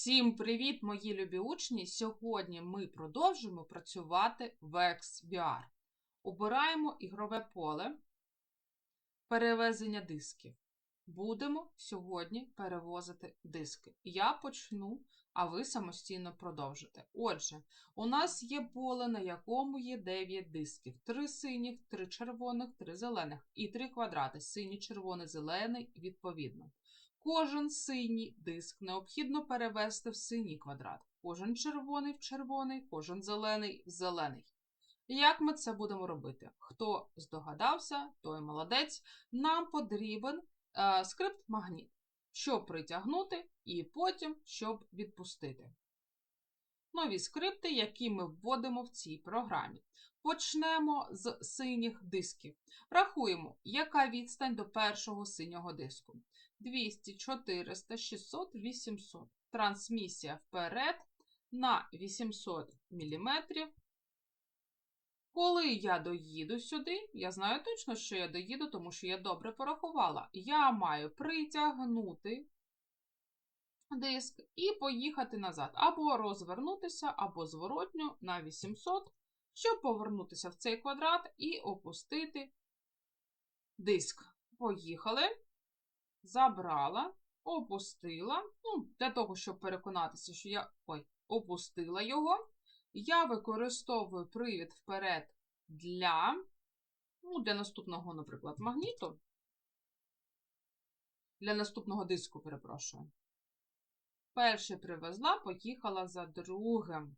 Всім привіт, мої любі учні! Сьогодні ми продовжуємо працювати в XVR. Обираємо ігрове поле перевезення дисків. Будемо сьогодні перевозити диски. Я почну, а ви самостійно продовжите. Отже, у нас є поле, на якому є 9 дисків: 3 синіх, 3 червоних, 3 зелених і 3 квадрати. Синій, червоний, зелений, відповідно. Кожен синій диск необхідно перевести в синій квадрат. Кожен червоний в червоний, кожен зелений в зелений. Як ми це будемо робити? Хто здогадався, той молодець. Нам потрібен е, скрипт магніт, щоб притягнути і потім, щоб відпустити. Нові скрипти, які ми вводимо в цій програмі. Почнемо з синіх дисків. Рахуємо, яка відстань до першого синього диску. 200, 400, 600, 800. Трансмісія вперед на 800 мм. Коли я доїду сюди, я знаю точно, що я доїду, тому що я добре порахувала. Я маю притягнути диск і поїхати назад. Або розвернутися, або зворотню на 800, щоб повернутися в цей квадрат і опустити диск. Поїхали забрала, опустила. Ну, Для того, щоб переконатися, що я ой, опустила його. Я використовую привід вперед для, ну, для наступного, наприклад, магніту. Для наступного диску, перепрошую. Перший привезла, поїхала за другим.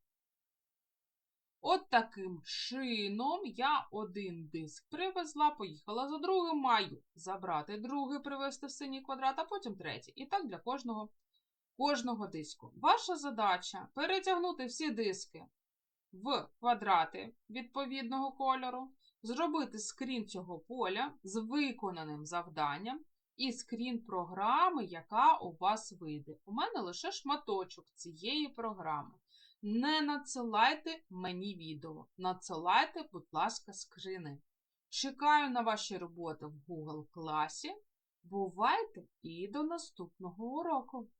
От таким чином я один диск привезла, поїхала за другим, маю забрати другий, привезти в синій квадрат, а потім третій. І так для кожного кожного диску. Ваша задача перетягнути всі диски в квадрати відповідного кольору, зробити скрін цього поля з виконаним завданням і скрін програми, яка у вас вийде. У мене лише шматочок цієї програми. Не надсилайте мені відео. Надсилайте, будь ласка, скрини. Чекаю на ваші роботи в Google класі. Бувайте і до наступного уроку!